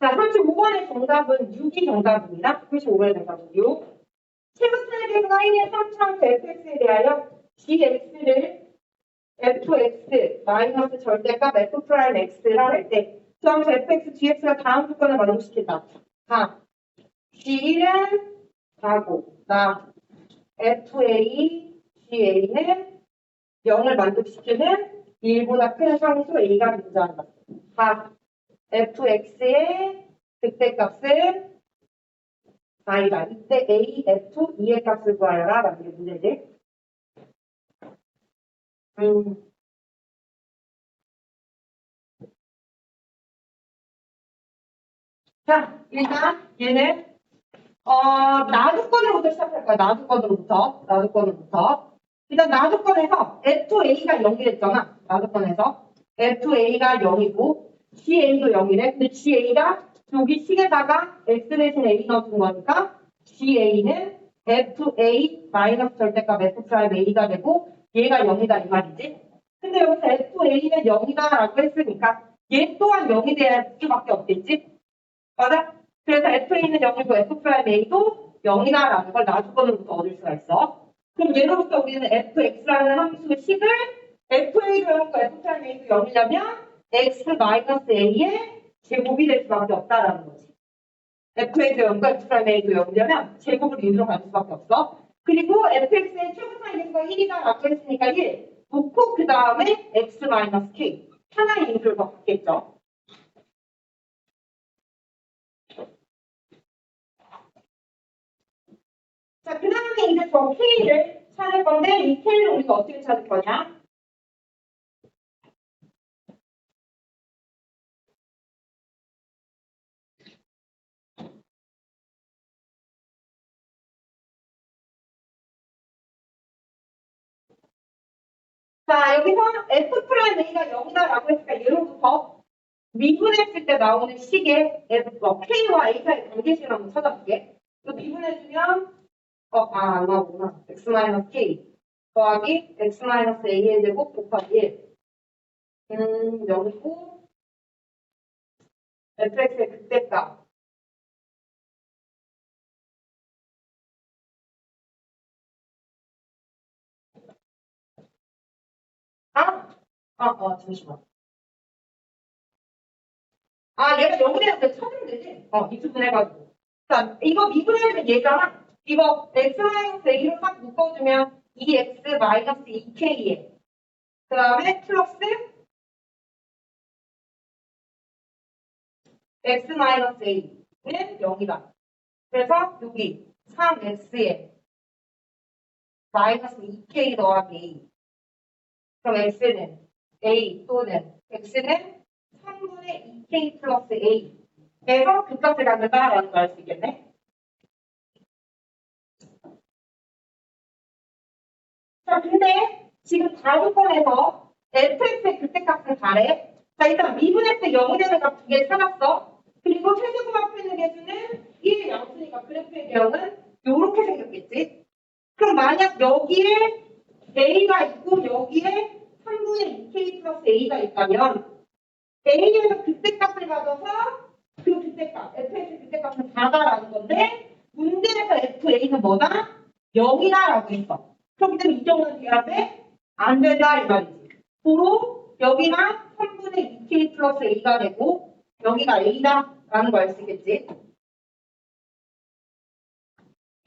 자, 35번의 정답은 6이 정답입니다. 35번의 정답은 6. 최근에 사인의 3차원 fx에 대하여 gx를 fx 마이너스 절대값 f 프라임 x라 할 때, 주황색 fx, gx가 다음 조건을 만족시킨다. 다. g는 가고, 나 fa, ga는 0을 만족시키는 1보다 큰 상수 a가 존재한다. 다. Fx의 극대값은 아니다. 이때 a, f, 2의 값을 구하여라. 라는 게 문제지. 음. 자, 일단 얘는 어, 나주권으로부터 시작할 거야. 나주권으로부터. 나주권으로부터. 일단 나주권에서 FA가 0이 됐잖아. 나주권에서. FA가 0이고 GA도 0이래. 근데 GA가 여기 식에다가 X 대신 A 넣어준 거니까 GA는 FA 마이너스 절대값 F 프라임 A가 되고 얘가 0이다 이 말이지. 근데 여기서 FA는 0이다 라고 했으니까 얘 또한 0이 돼야 수밖에 없겠지. 맞아? 그래서 FA는 0이고 F 프라임 A도 0이다 라는 걸 나주권으로부터 얻을 수가 있어. 그럼 얘로부터 우리는 fx라는 함수 식을 FA도 0이고 F 프라임 A도 0이라면 x 마이너스 A의 제곱이 될 수밖에 없다라는 거지. fA도 0이고 F 프라임 A도 0이라면 제곱을 인으로 갈 수밖에 없어. 그리고 fx의 최고차 인수가 1이다 라고 했으니까 1 놓고 그 다음에 x 마이너스 k 하나의 인수를 더 갖겠죠. 자, 그 다음에 이제 저 K를 찾을 건데, 이 K를 우리가 어떻게 찾을 거냐? 여기서 F 프라임 A가 0이다라고 했으니까 예로부터 미분했을 때 나오는 식의 F, 어, K와 A 사이 관계식을 한번 찾아볼게. 이거 미분해주면 어, 아, 안 나오구나. x 마이너스 k 더하기 x 마이너스 a의 제곱 곱하기 1. 음, 0이고 fx의 극대값. 아, 아, 잠시만. 아, 얘가 0이 되는데 찾으면 되지? 어, 이수분 해가지고. 자, 이거 미분해주면 얘잖아. 이거 x 마이너스 a로 딱 묶어주면 2x 마이너스 2k에 그 다음에 플러스 x 마이너스 a는 0이다. 그래서 여기 3x에 마이너스 2k 더하기 a 그럼 x는 a 또는 x는 3분의 2k 플러스 a 에서 그 값을 갖는다라는 걸 알 수 있겠네. 자, 근데 지금 다조건에서 fx의 극대값은 다래. 자, 일단 때 0이 되는 값 두 개 찾았어. 그리고 최저금 앞에 있는 개수는 1의 양수니까 그래프의 대형은 요렇게 생겼겠지. 그럼 만약 여기에 a가 있고 여기에 3분의 2k 플러스 a가 있다면 a에서 극대값을 가져서 그 극대값, fx의 극대값은 4다라는 건데 문제에서 fa는 뭐다? 0이다라고 했어. 그렇기 때문에 이 경우는 돼야 돼? 안 된다 이 말이지. 도로 여기가 3분의 2k 플러스 a가 되고 여기가 a다라는 걸알수 있겠지.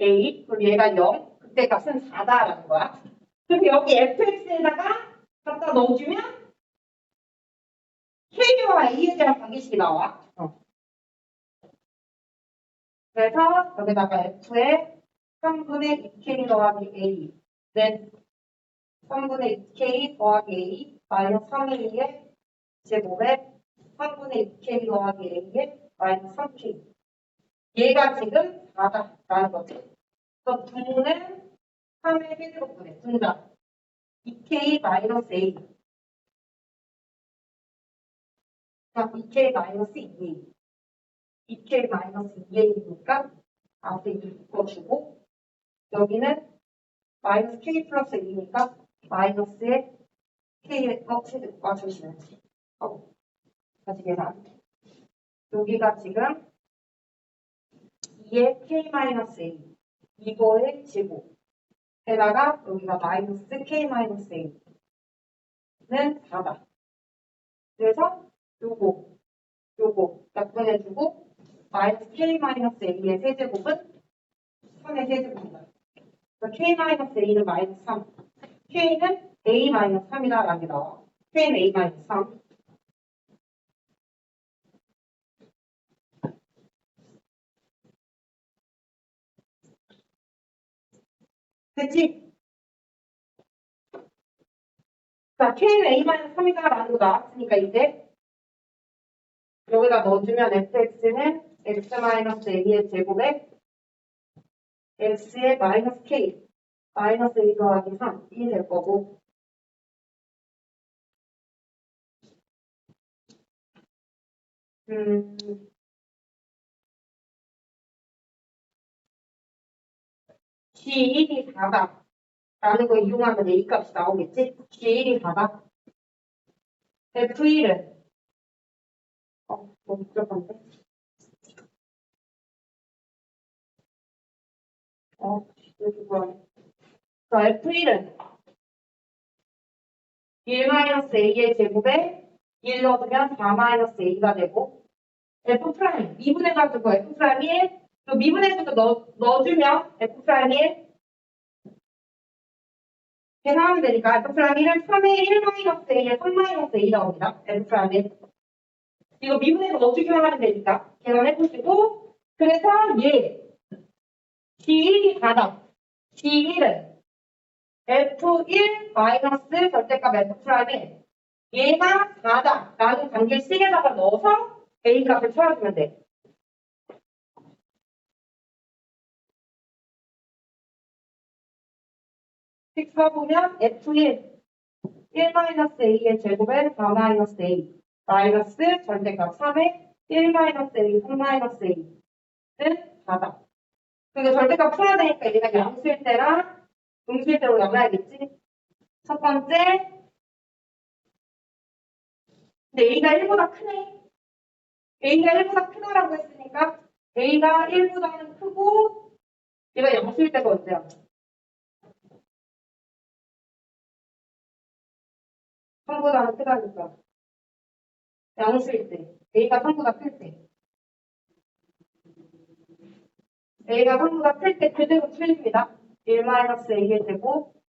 a 그럼 얘가 0 그때 값은 4다라는 거야. 그래서 여기 fx에다가 갖다 넣어주면 k와 a에 대한 관계식이 나와. 어. 그래서 여기다가 f에 3분의 2k 더하기 a 는 3분의 2k 더하기 a 마이너스 3a의 제곱에 3분의 2k 더하기 a의 마이너스 3k 얘가 지금 4다라는 거지. 그래서 분모는 3의 세제곱분의 분자 2k 마이너스 a 자, 2k 마이너스 2a 2k 마이너스 2a니까 앞에 2 묶어주고 여기는 마이너스 k 플러스 2니까 마이너스의 k의 맞추시면 돼. 어, 다시 계산. 여기가 지금 2의 k-a 이거의 제곱 게다가 여기가 마이너스 k-a는 4다. 그래서 요거 요거 약분해주고 마이너스 k-a의 세제곱은 3의 세제곱이다. 그래서 k-a는 마이너스 3 k는 a-3이다라는 게 나와. k는 a-3 됐지? 자, K는 A-3이다 라는 거 나왔으니까 이제 여기다 넣어주면 fx는 x-a의 제곱에 x의 마이너스 k 마이너스 a 더하기 3이 될 거고 음, G1이 4다. 라는 거 이용하면 A 값이 나오겠지? G1이 4다. F1은 어, 너무 복잡한데? 어, 여기 뭐야. 자, F1은 1-A의 제곱에 1 넣어주면 4-A가 되고 F 프라임 미분해가지고 F 프라임 1 또 미분해가지고 넣어, 넣어주면 F 프라임 1 계산하면 되니까 F 프라임 1은 3의 1-A에 3-A 나옵니다. F 프라임 1 이거 미분해서 넣어주기만 하면 되니까 계산해 보시고 그래서 얘 G1이 4다. G1은 F1 마이너스 절대값 F 프라임에 얘가 4다 라는 관계를 C에다가 넣어서 A 값을 찾아주면 돼. 식 써보면 F1 1-A의 제곱에 4-A 마이너스 절대값 3에 1-A 3-A는 4다. 그러니까 절대값 풀어야 되니까 얘가 양수일 때랑 음수일 때로 나눠야겠지. 첫 번째 근데 A가 1보다 크네. A가 1보다 크다라고 했으니까 A가 1보다는 크고 얘가 양수일 때가 언제야? 3보다는 크다니까. 양수일 때. A가 3보다 클 때. A가 3보다 클 때 그대로 틀립니다. 1-A의 제곱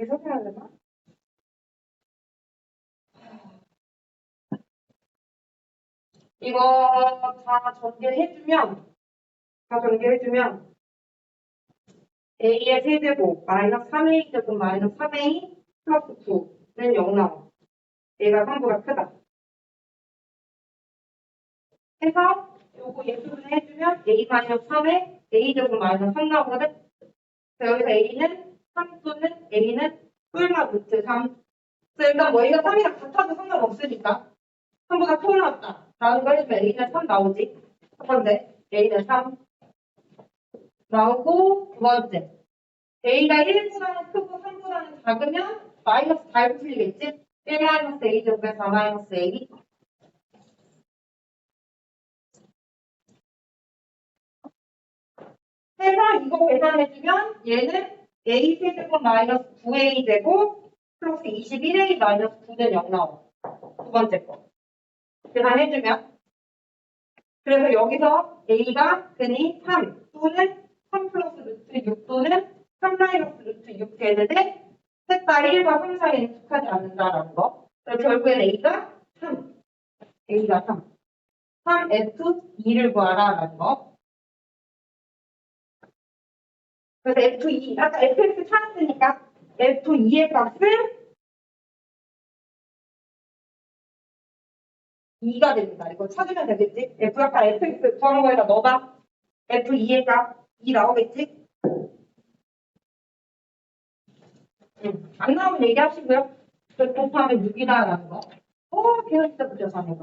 다 계산해야 되나? 이거 다 전개해주면, 다 전개해주면, A의 세제곱, 마이너스 3A 제곱, 마이너스 3A 플러스 9는 0 나와. 얘가 3보다 크다. 해서, 요거 예수를 해주면, A 마이너스 3에 A 제곱 마이너스 3 나오거든? 그래서 여기서 A는 3 또는 A는 뿔마 루트 3. 그래서 일단 뭐 A가 3이랑 같아도 상관없으니까 3보다 큰 나왔다. 라는 걸 해주면 A는 3 나오지. 첫 번째, A는 3 나오고 두 번째, A가 1보다는 크고 3보다는 작으면 마이너스 잘 풀리겠지? 1 마이너스 A 제곱에 4 마이너스 A 해서 이거 계산해주면 얘는 A 세제곱 마이너스 9A 제곱 플러스 21A 마이너스 9는 0 나와. 두 번째 거. 계산해주면. 그래서 여기서 A가 근이 3 또는 3 플러스 루트 6 또는 3 마이너스 루트 6 되는데 셋다 1과 3 사이에 속하지 않는다라는 거. 그래서 결국엔 A가 3. A가 3. 3F2를 구하라라는 거. 그래서 F2, 아까 FX 찾았으니까 F2의 값을 2가 됩니다. 이거 찾으면 되겠지? F 아까 fx 구한 거에다 넣어봐. F2의 값 2 나오겠지? 응. 안 나오면 얘기하시고요. 그 곱하면 6이다라는 거. 어, 걔는 진짜 사네.